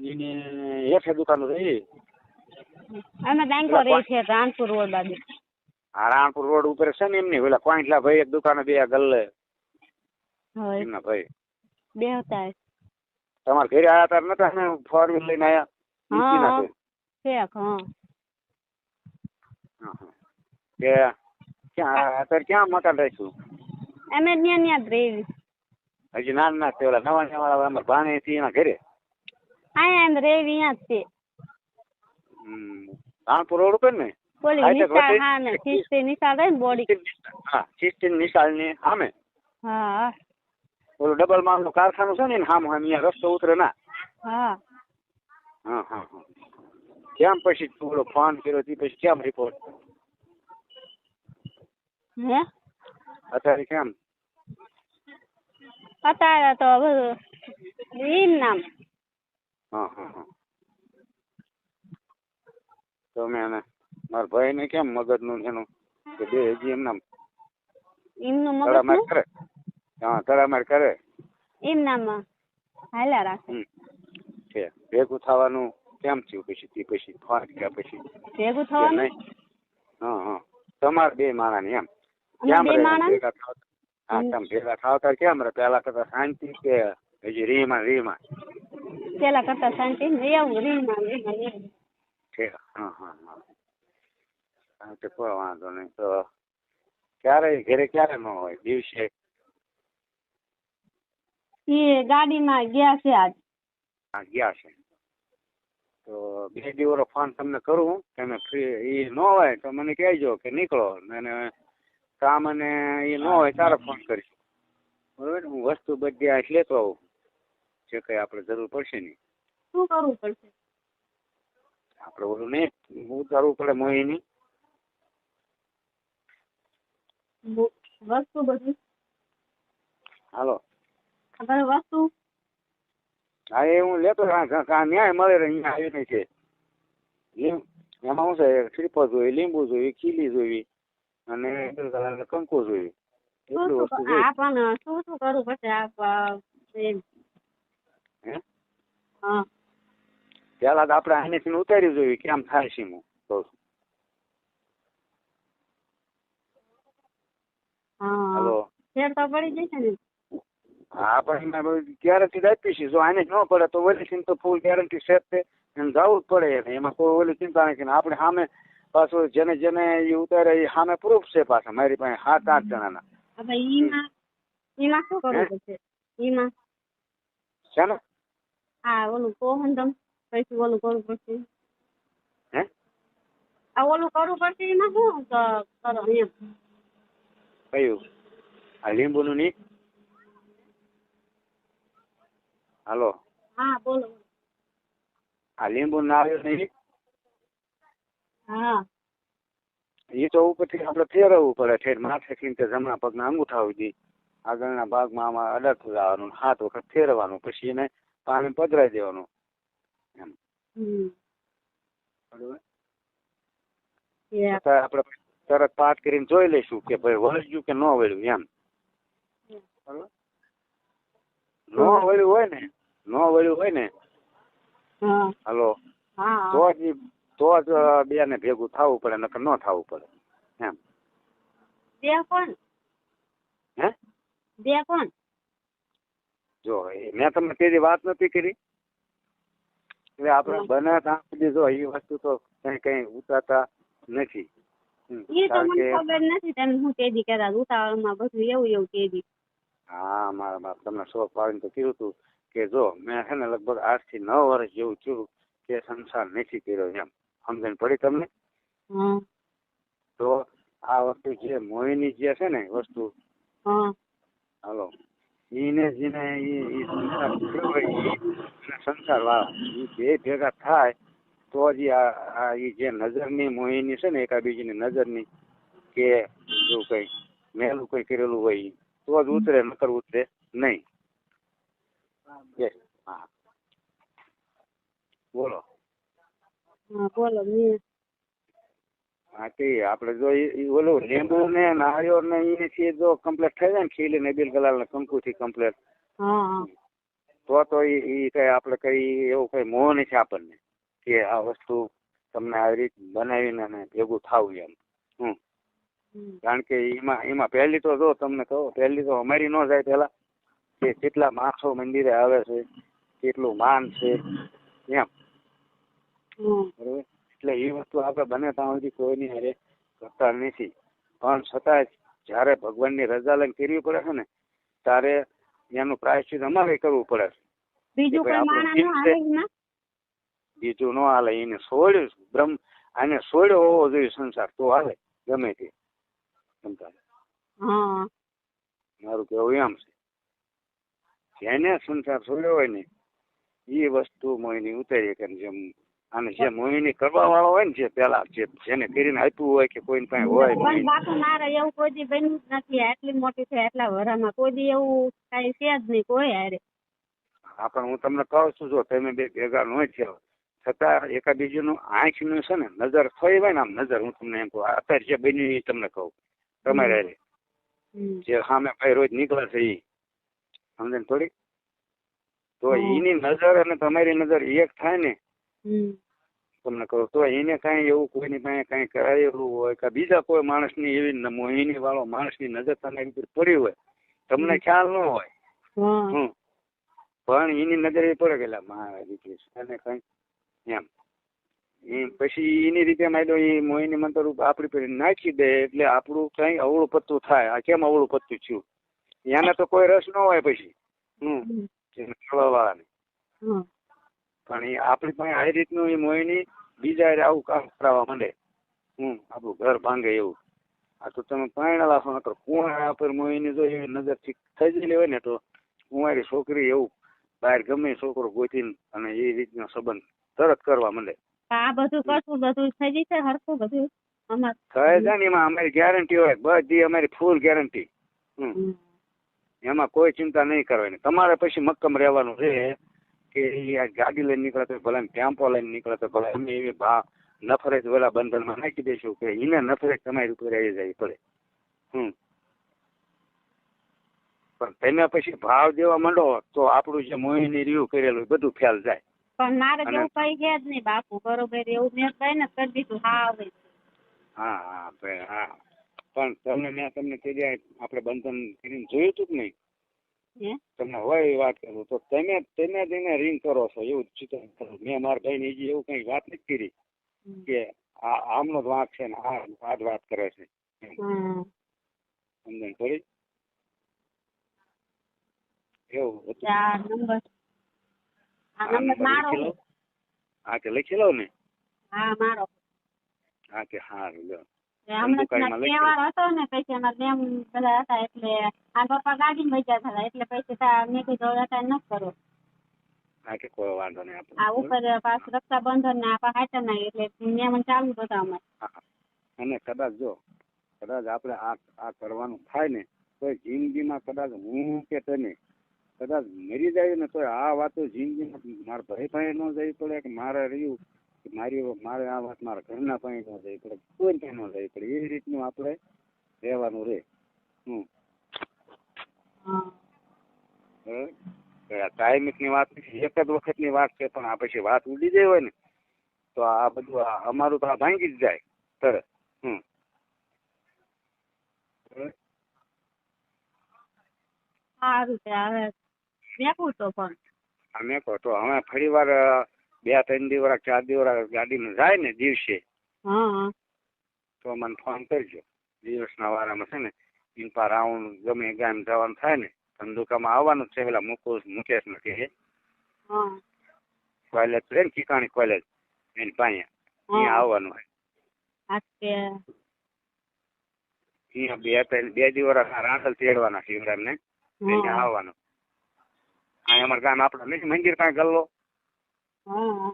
હેઠે દુકાનો રહી અમે બેંકો રહી છે રાણપુર રોડ બાજુ. હા રાણપુર રોડ ઉપર છે ને એમની. ઓલા કોઈટલા ભાઈ એક દુકાને બે ગલ્લે. એમના ભાઈ. બે હતા. તમાર ઘરે આયા તાર નતા ને? ફોર વ્હીલ લઈને આયા? હા, હા. કે ક્યાં અત્યારે ક્યાં મકાન રહીશું અમે ત્યાં ત્યાં જ રહી હજી નાના ના તે ઓલા નવા નવા અમારા ભાણે થી એના ઘરે. અહીંયા જ છે. હમ. રાણપુર રોડ ઉપર ને? બોલી હા, નિશાળ હા ને શિસ્તી નિશાળ રહી ને બોડી. હા સિસ્ટીન નિશાળની સામે. હા. ઓલું ડબલ માલનું કારખાનું છે ને એને સામે સામે અહીંયા રસ્તો ઉતરે ના. હા. હા હા હા. કેમ પછી તું ઓલો ફોન કર્યો તે પછી કેમ રિપોર્ટ હે? અત્યારે કેમ? અત્યારે તો બધું ઈ નામ. હા હા હા. તમે એને મારા ભાઈ ને કેમ મગજનું એનું? કે બે હજી એમના એમનું મગજ તડામારનું કરે? હા તડામાર કરે? એમનામાં નામ હાલ્યા રાખે. હમ. છે. ભેગું થવાનું કેમ થયું પછી? તે પછી ફોન કર્યા પછી. ભેગું કે થવાનું? નહીં? હા હા. તમારા બે માણા ને એમ. અમે કેમ બે રે માણસ ભેગા થાવ હા તમે ભેગા થાવ કેમ રે પેલા કરતા શાંતિ કે હજી રીમાં રીમાં પેલા કરતા શાંતિ રીમાં રીમાં રહેવું. છે હા હા હા હા તો કોઈ વાંધો નહીં તો ક્યારે ઘરે ક્યારે ન હોય દિવસે એ ગાડીમાં ગયા છે આજ આ ગયા છે તો બે દિવસનો ફોન તમને કરું તમે ફ્રી એ ન હોય તો મને કહેજો કે નીકળો અને કામ અને એ ન હોય ત્યારે ફોન કરીશ. બરોબર હું વસ્તુ બધી આ લેતો આવું. જે કંઈ આપણે જરૂર પડશે ને. શું કરવું પડશે? આપણે ઓલું નહીં ઉતારવું પડે મોહિની. વસ્તુ બધી? હાલો. તમારે વસ્તુ? હા એ હું લેતો ન્યાય મળે અહીંયા આવીને છે. એમાં શું છે શ્રીફળ જોઈ લીંબુ જોઈ ખીલી જોઈ અને કંકુ જોઈ. શું એટલી શું વસ્તુ ક- જોઈ. આ પણ શું શું કરવું પડશે. હે હા પેલા તો આપણે અહીંથી ઉતારી જોઈએ કેમ થાય છે હું. કહું છું. ફેર તો પડી જશે ને. હા પણ ગેરંટી આપી છે. જો આને ન પડે તો ઓલી તો ફૂલ ગેરંટી છે એને જવું જ પડે એમાં કોઈ ઓલી ચિંતા નથી. ને આપણે સામે પાછું જેને જેને એ ઉતારે એ સામે પ્રૂફ છે પાછા. મારી પાસે સાત આઠ જણાના. ના શું કરવું પડશે? ને આ ઓલું કોહંડમ પછી ઓલું કરવું પડશે. હે? આ ઓલું કરવું પડશે એમાં શું કરો એમ. કયું? આ લીંબુનું ની? હાલો. હા બોલો આ લીંબુ ના આવ્યું નહીં? હા. એ તો ઉપરથી આપણે ફેરવવું પડે. ઠેર માથેથી તે જમણા પગના અંગૂઠા સુધી આગળના ભાગમાં આમાં અડક લાવવાનું હાથ વખત ફેરવાનું પછી એને પાણી પધરાઈ દેવાનું. એમ. આપણે તરત પાઠ કરીને જોઈ લઈશું કે ભાઈ વળ્યું કે ન વળ્યું એમ. ન વળ્યું હોય ને ન વળ્યું હોય ને હલો. તો જ તો જ બે ને ભેગું થવું પડે નકર ન થવું પડે એમ. બે કોણ? હે? બે કોણ? જો મેં તમને તેની વાત નથી કરી. એટલે આપણે બને ત્યાં સુધી જો એ વસ્તુ તો કઈ કઈ ઉતારતા નથી. એ તો કારણ મને કે ખબર નથી તમે હું તેદી કહેતા ઉતાવળમાં બધું એવું એવું તેદી હા મારા બાપ તમને શોખ પાડીને તો કીધું હતું કે જો મેં છે ને લગભગ આઠથી નવ વર્ષ જેવું થયું કે સંસાર નથી કર્યો એમ. સમજણ પડી તમને? તો આ વસ્તુ જે મોહિની જે છે ને વસ્તુ હાલો. એને જેને ઈ સંસાર કર્યો હોય અને સંસાર વાળા બે ભેગા થાય, તો જ આ એ જે નજરની મોહિની છે ને એકાબીજીની નજરની, કે જો કઈ મેલું કઈ કરેલું હોય તો જ ઉતરે, નકર ઉતરે નહીં Yes. હા બોલો હા બોલો મેં હા તે આપણે જો ઓલું લીંબુ ને નાળિયેર ને એથી જો કમ્પ્લીટ થઈ જાય ને ખીલી ને બિલ ગલાલ ને કંકુ થી કમ્પ્લીટ તો તો ઈ કઈ આપણે કઈ એવું કઈ મોહ નથી આપણને કે આ વસ્તુ તમને આવી રીત બનાવીને અને ભેગું થવું એમ. હમ. કારણ કે એમાં એમાં પહેલી તો જો તમને કહો પહેલી તો અમારી ન જાય પેલા કે કેટલા માણસો મંદિરે આવે છે કેટલું માન છે એમ. બરોબર? એટલે એ વસ્તુ આપણે બને ત્યાં સુધી કોઈની હારે કરતા નથી. પણ છતાં જ્યારે ભગવાનની રજા લઈને કરવી પડે છે ને ત્યારે એનું પ્રાયશ્ચિત અમારે કરવું પડે છે. બીજું કોઈ માણસ બીજું ન હાલે એને છોડ્યું બ્રહ્મ આને છોડ્યો હોવો જોઈએ સંસાર તો હાલે ગમે તે. મારું કેવું એમ છે. જેને સંસાર છોડ્યો હોય ને એ વસ્તુ મોહિની ઉતારી કે જેમ અને જે મોહિની કરવા વાળો હોય ને જે પેલા જે જેને કરીને આપ્યું હોય કે કોઈ કઈ હોય પણ બાપુ મારે એવું કોઈ દી બન્યું જ નથી આટલી મોટી થઈ આટલા વરામાં કોઈ દી એવું કઈ છે જ નહીં કોઈ હારે. હા પણ હું તમને કહું છું જો તમે બે ભેગા ન થયા છતાં એકાબીજીનું આંખનું છે ને નજર થઈ હોય ને આમ નજર હું તમને એમ કહું અત્યારે જે બન્યું એ તમને કહું તમારે હારે. જે સામે ભાઈ રોજ નીકળે છે એ સમજે ને થોડી? તો એની નજર અને તમારી નજર એક થાય ને. તમને કહું તો એને કાંઈ એવું કોઈની પાસે કાંઈ કરાયેલું હોય કે બીજા કોઈ માણસની એવી મોહિની વાળો માણસની નજર તમારી ઉપર પડી હોય તમને ખ્યાલ ન હોય. હમ. પણ એની નજર એ પડે ગયેલા દીકરી અને કઈ એમ. એ પછી એની રીતે માંડ્યો એ મોહિની મંત્ર આપણી પેલી નાખી દે એટલે આપણું કઈ અવળું પત્તું થાય. આ કેમ અવળું પત્તું થયું? એને તો કોઈ રસ ન હોય પછી. હમ. વાળાને પણ એ આપણી પાસે આ રીતનું એ મોહિની બીજા આવું કામ કરાવવા માંડે. હમ આપણું ઘર ભાંગે એવું. આ તો તમે પાણેલા છો નકર કુંવારા પર મોહિની જો એવી નજરથી થઈ હોય ને તો કુંવારી છોકરી એવું બહાર ગમે છોકરો ગોતીને અને એ રીતનો સંબંધ તરત કરવા માંડે. આ બધું કરશું બધું થઈ જશે હરખું બધું. છે ને એમાં અમારી ગેરંટી હોય બધી અમારી ફૂલ ગેરંટી હમ. હમ. એમાં કોઈ ચિંતા નહીં કરવાની. તમારે પછી મક્કમ રહેવાનું છે. કે ગાડી લઈને નીકળે તો ભલે ટેમ્પો લઈને નીકળે તો ભલે અમે એવી ભા નફરત વેલા બંધનમાં નાખી દઈશું કે એને નફરત તમારી ઉપર આવી જાય પડે હમ. પણ તમે પછી ભાવ દેવા માંડો તો આપણું જે મોહિની રહ્યું કરેલું બધું ફેલ જાય. પણ મારે જેવું કઈ છે જ નહીં બાપુ બરોબર એવું મેં કઈ ને કરી દીધું હા આવે હા હા ભાઈ હા. પણ તમને મેં તમને તે દે આપણે બંધન કરીને જોયું હતું કે નહીં? તમને હોય વાત કરું. તો તમે તમે જ એને રિંગ કરો છો એવું ચિંતન કરો. મેં મારા ભાઈ ને એવું કઈ વાત નથી કરી કે આ આમનો જ વાંક છે ને આ આ જ વાત કરે છે. સમજણ થોડી એવું હતું? હા કે લખી લો ને? હા મારો હા કે સારું લો એ હમણાં તહેવાર હતો ને પછી અમારા બેન બધા હતા એટલે આ પપ્પા ગાડીમાં વૈજા હતા એટલે પછી મેં કીધું હવે ન કરો. હા કે કોઈ વાંધો નહીં આ ઉપર પાછું રક્ષાબંધન ને આ હાચર ના એટલે નિયમન ચાલુ બધા અમારે અને કદાચ જો કદાચ આપણે આ આ કરવાનું થાય ને તો જિંદગીમાં કદાચ હું કે તને કદાચ મરી જાય ને તો આ વાતો જિંદગીમાં મારા ભાઈ ભાઈ ન જવી પડે કે મારે રહ્યું. મારી મારે આ વાત મારા ઘરના પાણી ન જવી પડે કોઈ ત્યાં ન જવી પડે એવી રીતનું આપણે રહેવાનું રહે હમ. હા. બરાબર કે આ કાયમિકની વાત એક જ વખતની વાત છે પણ આ પછી વાત ઉડી જાય હોય ને તો આ બધું અમારું તો આ ભાંગી જ જાય તરત. હમ. સારું છે હવે મેકું તો પણ. અમે કહો તો હવે ફરી વાર બે ત્રણ દિવસ ચાર દિવસ ગાડીમાં જાય ને દિવસે તો મને ફોન કરજો. દિવસના વારામાં છે ને ઇન્પા રાઉન્ડ ગમે ગામ જવાનું થાય ને ધંધુકામાં આવવાનું છે પેલા મુકુશ મુકેશ નથી કહે કોલેજ છે ને ચીકાણી કોલેજ એની પાસે. અહીંયા આવવાનું હોય. ત્યાં અહીંયા બે ત્રણ બે દિવસ રાંડલ તેડવાના શિવરામ ને ત્યાં આવવાનું. અહીંયા અમારા ગામ આપડે નથી મંદિર પાસે ગલ્લો.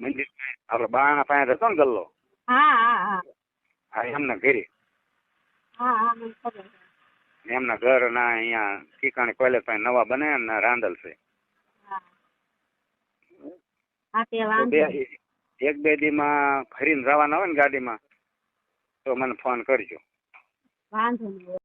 મંદિર આપણે બાણા પાસે હતો ને ગલ્લો? હા એમના ઘરે. એમના ઘર ના અહીંયા ઠીકાણે કોલેજ પાસે નવા બને ને રાંદલ છે. વાંધો બે દી માં ફરીને જવાના હોય ને ગાડીમાં તો મને ફોન કરજો. વાંધો નહીં.